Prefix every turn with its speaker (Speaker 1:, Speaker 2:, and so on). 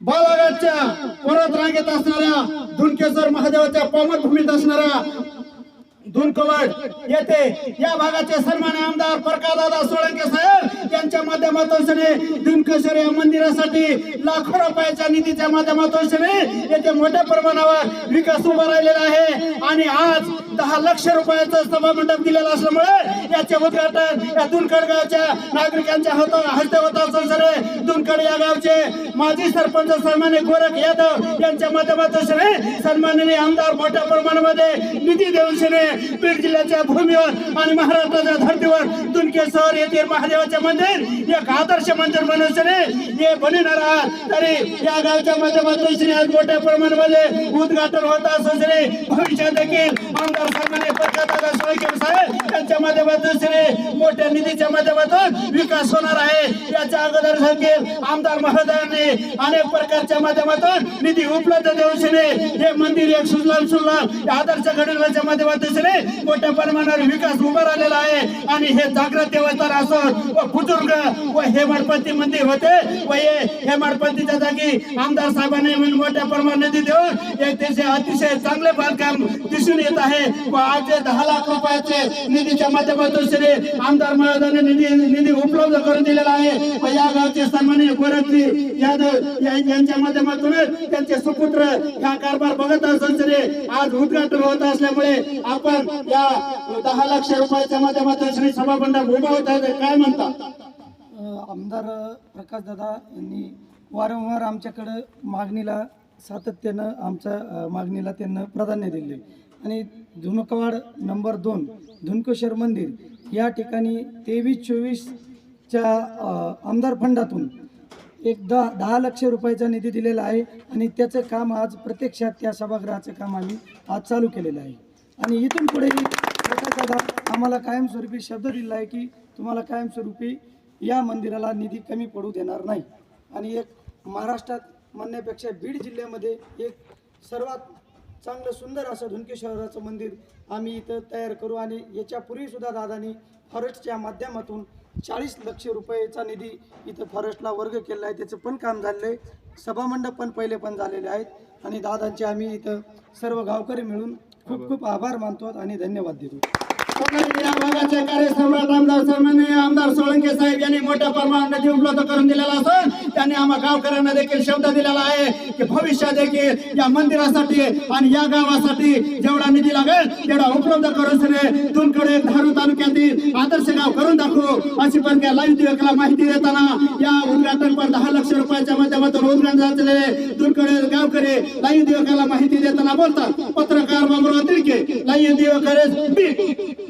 Speaker 1: बालाघाटच्या परत रांगेत असणाऱ्या धुनकेश्वर महादेवाच्या पावन भूमीत असणाऱ्या धुनकवड येथे या भागाचे सन्मान्य आमदार प्रकाशदादा सोळंके साहेब. माध्यमातून सने या मंदिरासाठी लाखो रुपयाच्या निधीच्या माध्यमातून येथे मोठ्या प्रमाणावर विकास उभा राहिलेला आहे. आणि आज दहा लक्ष रुपयाचं सभा मंडप दिलेलं असल्यामुळे याचे उद्घाटन या दुनकड गावच्या नागरिकांच्या हातो हस्ते होत असून सरे या गावचे माजी सरपंच सन्मान्य गोरख यादव यांच्या माध्यमातून सन्माननीय आमदार मोठ्या प्रमाणामध्ये निधी देऊन सने बीड जिल्ह्याच्या भूमीवर आणि महाराष्ट्राच्या धर्तीवर शहर येथे महादेवाचे मंदिर या एक आदर्श मंदिर बनवून हे बनवणार आहात तरी या गावच्या माध्यमातून श्री आज मोठ्या प्रमाणामध्ये उद्घाटन होत असून श्री भविष्यात देखील आमदार सन्मान्य पत्रकार सोळंके साहेब त्यांच्या माध्यमातून श्री मोठ्या निधीच्या माध्यमातून विकास होणार आहे. याच्या अगोदर देखील आमदार महोदयांनी अनेक प्रकारच्या माध्यमातून निधी उपलब्ध देऊन श्री हे मंदिर एक सुजलाम सुजलाम आदर्श घडवण्याच्या माध्यमातून श्री मोठ्या प्रमाणावर विकास उभा राहिलेला आहे. आणि हे जागृत देवस्थान असो व बुजुर्ग हेमाडपंथी मंदिर होते. व हे हेमाडपंथीच्या जागी आमदार साहेबांनी मोठ्या प्रमाणात निधी देऊन एक त्याचे अतिशय चांगले बांधकाम दिसून येत आहे. व आज दहा लाख रुपयाचे निधीच्या माध्यमातून श्री आमदार महोदयाने निधी निधी उपलब्ध करून दिलेला आहे. व या गावचे सन्मान्य गोरखजी यादव यांच्या माध्यमातून त्यांचे सुपुत्र हा कारभार बघत असून श्री आज उद्घाटन होत असल्यामुळे आपण या दहा लाख रुपयाच्या माध्यमातून श्री सभा मंडप उभा होत आहे. काय म्हणता?
Speaker 2: आमदार प्रकाशदादा यांनी वारंवार आमच्याकडं मागणीला सातत्यानं आमच्या मागणीला त्यांना प्राधान्य दिले. आणि धुनकवाड नंबर दोन धुनकेश्वर मंदिर या ठिकाणी तेवीस चोवीसच्या आमदार फंडातून एक दहा दहा लक्ष रुपयाचा निधी दिलेला आहे आणि त्याचं काम आज प्रत्यक्षात त्या सभागृहाचं काम आम्ही आज चालू केलेलं आहे. आणि इथून पुढेही प्रकाशदादा आम्हाला कायमस्वरूपी शब्द दिला आहे की तुम्हाला कायमस्वरूपी या मंदिराला निधी कमी पडू देणार नाही. आणि एक महाराष्ट्रात म्हणण्यापेक्षा बीड जिल्ह्यामध्ये एक सर्वात चांगलं सुंदर असं धुनकेश्वराचं मंदिर आम्ही इथं तयार करू आणि याच्यापूर्वीसुद्धा दादानी फॉरेस्टच्या माध्यमातून चाळीस लक्ष रुपयेचा निधी इथं फॉरेस्टला वर्ग केला आहे. त्याचं पण काम झालेलं आहे. सभामंडप पण पहिले पण झालेले आहेत. आणि दादांचे आम्ही इथं सर्व गावकरी मिळून खूप खूप आभार मानतो आणि धन्यवाद देतो.
Speaker 1: सोळंके साहेब यांनी मोठ्या प्रमाणात निधी उपलब्ध करून दिलेला असून त्यांनी आम्हा गावकऱ्यांना देखील शब्द दिलेला आहे की भविष्यात देखील या मंदिरासाठी आणि या गावासाठी जेवढा निधी लागेल तेवढा उपलब्ध करून सगळे तुमकडे धारू तालुक्यातील आदर्श गाव करून दाखवू. अशी पण त्या लाईव्ह दिवकला माहिती देताना या उद्घाटन पर दहा लक्ष रुपयाच्या माध्यमातून उद्घाटन झालेले तुमकडे गावकरी लाईव्ह दिवकाला माहिती देताना बोलतात. पत्रकार बाबुराव तिळके लाईव्ह दिवकरे